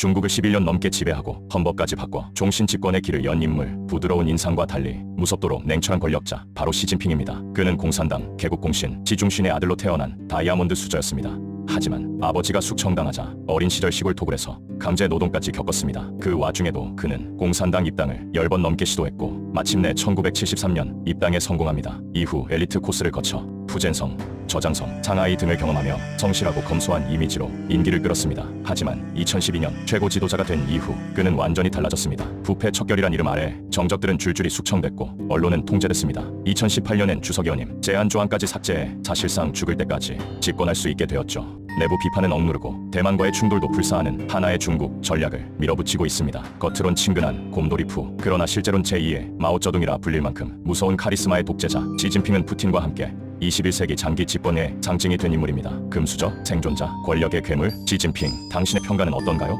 중국을 11년 넘게 지배하고 헌법까지 바꿔 종신 집권의 길을 연 인물, 부드러운 인상과 달리 무섭도록 냉철한 권력자, 바로 시진핑입니다. 그는 공산당, 개국공신, 지중신의 아들로 태어난 다이아몬드 수저였습니다. 하지만 아버지가 숙청당하자 어린 시절 시골 토굴에서 강제 노동까지 겪었습니다. 그 와중에도 그는 공산당 입당을 10번 넘게 시도했고 마침내 1973년 입당에 성공합니다. 이후 엘리트 코스를 거쳐 푸젠성, 저장성, 상하이 등을 경험하며 성실하고 검소한 이미지로 인기를 끌었습니다. 하지만 2012년 최고 지도자가 된 이후 그는 완전히 달라졌습니다. 부패 척결이란 이름 아래 정적들은 줄줄이 숙청됐고 언론은 통제됐습니다. 2018년엔 주석위원님 제한 조항까지 삭제해 사실상 죽을 때까지 집권할 수 있게 되었죠. 내부 비판은 억누르고 대만과의 충돌도 불사하는 하나의 중국 전략을 밀어붙이고 있습니다. 겉으론 친근한 곰돌이푸 그러나 실제론 제2의 마오쩌둥이라 불릴 만큼 무서운 카리스마의 독재자 시진핑은 푸틴과 함께 21세기 장기 집권의 상징이 된 인물입니다. 금수저, 생존자, 권력의 괴물, 시진핑. 당신의 평가는 어떤가요?